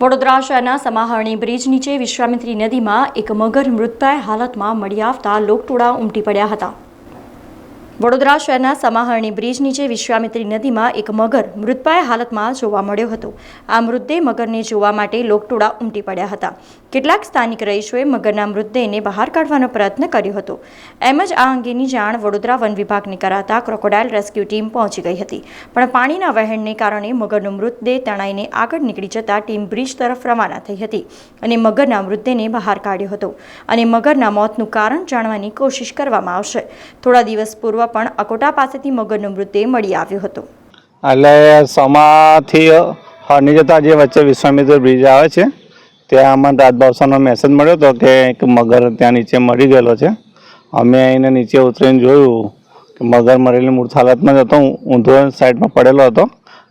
વડોદરા શહેરના સમાહરણી બ્રિજ નીચે વિશ્વામિત્રી નદીમાં એક મગર મૃતપાય હાલતમાં મળી આવતા લોકટોળા ઉમટી પડ્યા હતા. વડોદરા શહેરના સમાહરણી બ્રિજ નીચે વિશ્વામિત્રી નદીમાં એક મગર મૃતપાય હાલતમાં જોવા મળ્યો હતો. આ મૃતદેહ મગરને જોવા માટે લોકટોળા ઉમટી પડ્યા હતા. કેટલાક સ્થાનિક રહીશોએ મગરના મૃતદેહને બહાર કાઢવાનો પ્રયત્ન કર્યો હતો. એમ જ આ અંગેની જાણ વડોદરા વન વિભાગને કરાતા ક્રોકોડાઇલ રેસ્ક્યુ ટીમ પહોંચી ગઈ હતી. પણ પાણીના વહેણને કારણે મગરનો મૃતદેહ તણાઈને આગળ નીકળી જતા ટીમ બ્રિજ તરફ રવાના થઈ હતી અને મગરના મૃતદેહને બહાર કાઢ્યો હતો. અને મગરના મોતનું કારણ જાણવાની કોશિશ કરવામાં આવશે. થોડા દિવસ પૂર્વ પણ અકોટા પાસેથી મગરનો મૃતદેહ મળી આવ્યો હતો. એટલે સમાથી હરની જતા જે વચ્ચે વિશ્વામિત્ર બ્રિજ આવે છે, ત્યાં અમને રાજભાવસાનો મેસેજ મળ્યો હતો કે એક મગર ત્યાં નીચે મરી ગયેલો છે. અમે એને નીચે ઉતરીને જોયું કે મગર મરેલી મૂર્ત હાલતમાં જ હતો, ઊંધો સાઈડમાં પડેલો હતો.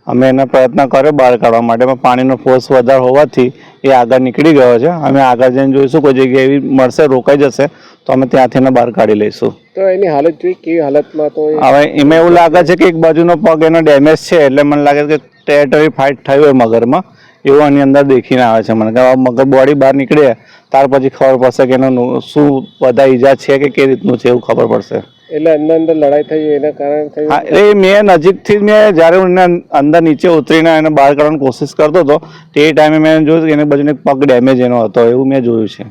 અમે એને પ્રયત્ન કર્યો બહાર કાઢવા માટે, પણ પાણીનો ફોર્સ વધારે હોવાથી એ આગળ નીકળી ગયો છે. અમે આગળ જઈને જોઈશું કોઈ જગ્યાએ એવી મળશે, રોકાઈ જશે. તો અમે ત્યાંથી એને બહાર કાઢી લઈશું. તો એની હાલત જોઈ કેવી હાલતમાં તો હવે એમાં એવું લાગે છે કે એક બાજુનો પગ એનો ડેમેજ છે એટલે મને લાગે છે કે ટેરેટરી ફાઇટ થયું હોય મગરમાં. એવું આની અંદર દેખીને આવે છે મને. કે મગર બોડી બહાર નીકળે ત્યાર પછી ખબર પડશે કે એનું શું બધા ઈજા છે કે કેવી રીતનું છે એવું ખબર પડશે. એટલે અંદર અંદર લડાઈ થઈ એના કારણે હા એટલે મેં નજીકથી મેં જ્યારે હું એને અંદર નીચે ઉતરીને એને બહાર કાઢવાની કોશિશ કરતો હતો તે ટાઈમે મેં જોયું કે એને બાજુને પગ ડેમેજ એનો હતો એવું મેં જોયું છે.